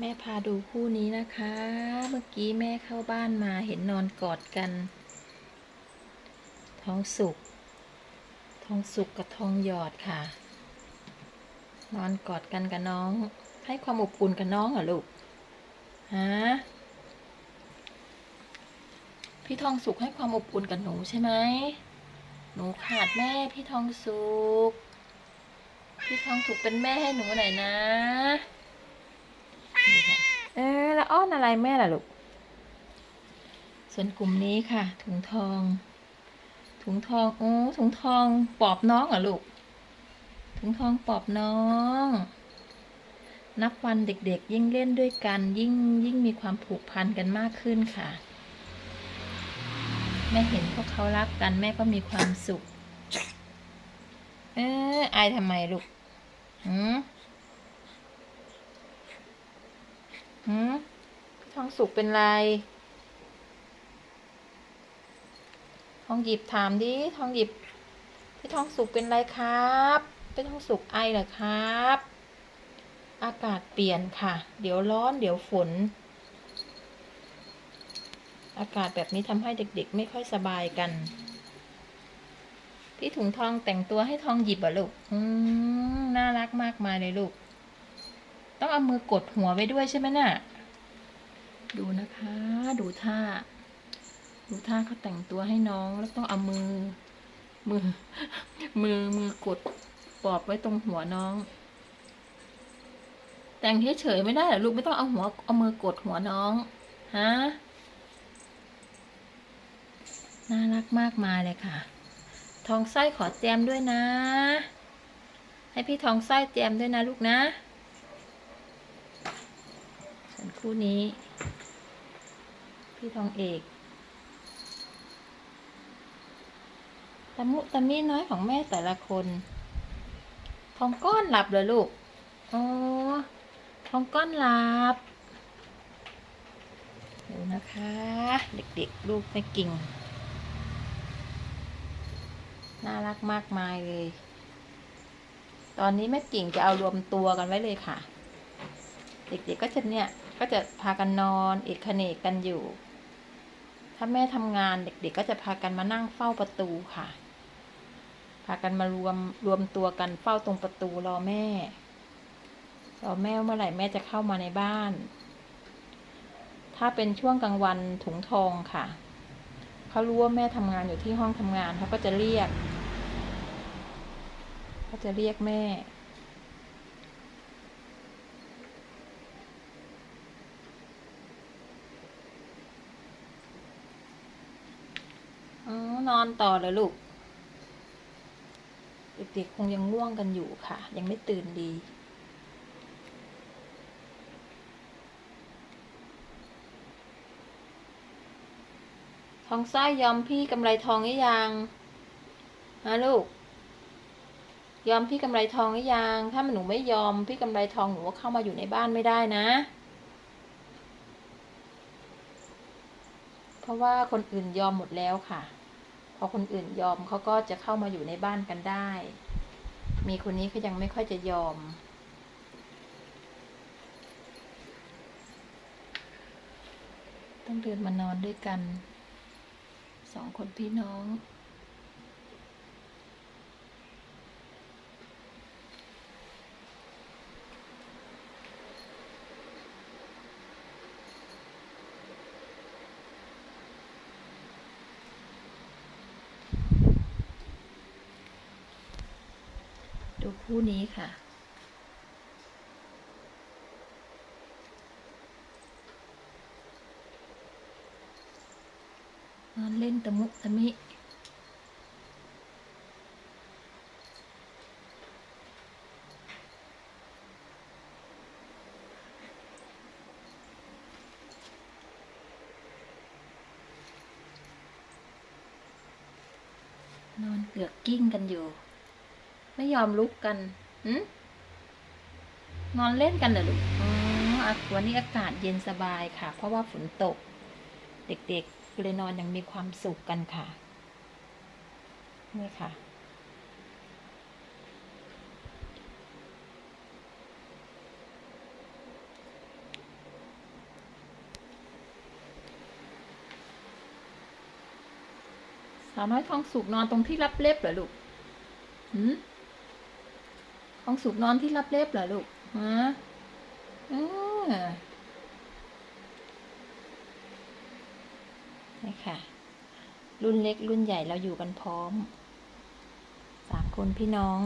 แม่พาดูคู่นี้นะคะ เมื่อกี้แม่เข้าบ้านมาเห็นนอนกอดกัน ท้องสุก ท้องสุกกับท้องหยอดค่ะ นอนกอดกันกับน้อง ให้ความอบอุ่นกับน้องเหรอลูก ฮะ พี่ทองสุกให้ความอบอุ่นกับหนูใช่ไหม หนูขาดแม่พี่ทองสุก พี่ทองสุกเป็นแม่ให้หนูหน่อยนะ เอ๊ะแล้วอ้อนอะไรแม่ล่ะลูก ส่วนกลุ่มนี้ค่ะ ถุงทอง ถุงทองโอ้ถุงทองปอบน้องเหรอลูก ถุงทองปอบน้อง นับวันเด็กๆ ยิ่งเล่นด้วยกัน ยิ่งยิ่งมีความผูกพันกันมากขึ้นค่ะ แม่เห็นพวกเขารักกันแม่ก็มีความสุข เอออายทำไมลูกหืม หืมทองสุกเป็นไรทองหยิบถามดิทองหยิบ พี่ทองสุกเป็นไรครับพี่ทองสุกไอเหรอครับ อากาศเปลี่ยนค่ะ เดี๋ยวร้อน เดี๋ยวฝน อากาศแบบนี้ทำให้เด็กๆ ไม่ค่อยสบายกัน พี่ถุงทองแต่งตัวให้ทองหยิบอะลูก อืม น่ารักมากมายเลยลูก ต้องเอามือกดหัวไว้ด้วยใช่ไหมน่ะ ดูนะคะ ดูท่า ดูท่าเขาแต่งตัวให้น้องแล้วต้องเอามือ มือ มือมือกดปอบไว้ตรงหัวน้อง แต่งเฉยๆไม่ได้หรอลูกไม่ต้องเอาหัวเอามือกดหัวน้องฮะน่ารักมากมายเลยค่ะ ทองสร้อยขอแจมด้วยนะ ให้พี่ทองสร้อยแจมด้วยนะลูกนะ ส่วนคู่นี้ พี่ทองเอกตะมุตะมีน้อยของแม่แต่ละคน ทองก้อนหลับเหรอลูกอ๋อทองก้อนหลับดูนะคะ เด็กๆ ลูกไม่กิ่ง น่ารักมากมายเลย ตอนนี้แม่กิ่งจะเอารวมตัวกันไว้เลยค่ะ เด็กๆก็จะเนี่ย ก็จะพากันนอนเอกเขนกกันอยู่ ถ้าแม่ทำงานเด็กๆก็จะพากันมานั่งเฝ้าประตูค่ะ พากันมารวมรวมตัวกันเฝ้าตรงประตูรอแม่ รอแม่เมื่อไหร่แม่จะเข้ามาในบ้าน ถ้าเป็นช่วงกลางวันถุงทองค่ะ เขารู้ว่าแม่ทำงานอยู่ที่ห้องทำงานเขาก็จะเรียกเขาจะเรียกแม่ อ๋อ นอนต่อเลยลูก เด็กๆคงยังง่วงกันอยู่ค่ะ ยังไม่ตื่นดี ทองสร้อยยอมพี่กำไรทองหรือยังฮะลูก ยอมพี่กำไรทองหรือยัง ถ้าหนูไม่ยอมพี่กำไรทองหนูก็เข้ามาอยู่ในบ้านไม่ได้นะ เพราะว่าคนอื่นยอมหมดแล้วค่ะ พอคนอื่นยอมเขาก็จะเข้ามาอยู่ในบ้านกันได้ มีคนนี้เขายังไม่ค่อยจะยอม ต้องเดินมานอนด้วยกัน สองคนพี่น้อง คู่นี้ค่ะ นอนเล่นตะมุตะมินอนเกือกกิ้งกันอยู่ ไม่ยอมลุกกันอืนอนเล่นกันเหรอลูกอ๋อวันนี้อากาศเย็นสบายค่ะ เพราะว่าฝนตก เด็กๆเลยนอนยังมีความสุขกันค่ะ นี่ค่ะสาวน้อยทองสุกนอนตรงที่รับเล็บเหรอลูกอืม องสุกนอนที่รับเล็บเหรอลูกฮะเออนี่ค่ะ รุ่นเล็กรุ่นใหญ่เราอยู่กันพร้อม สามคนพี่น้อง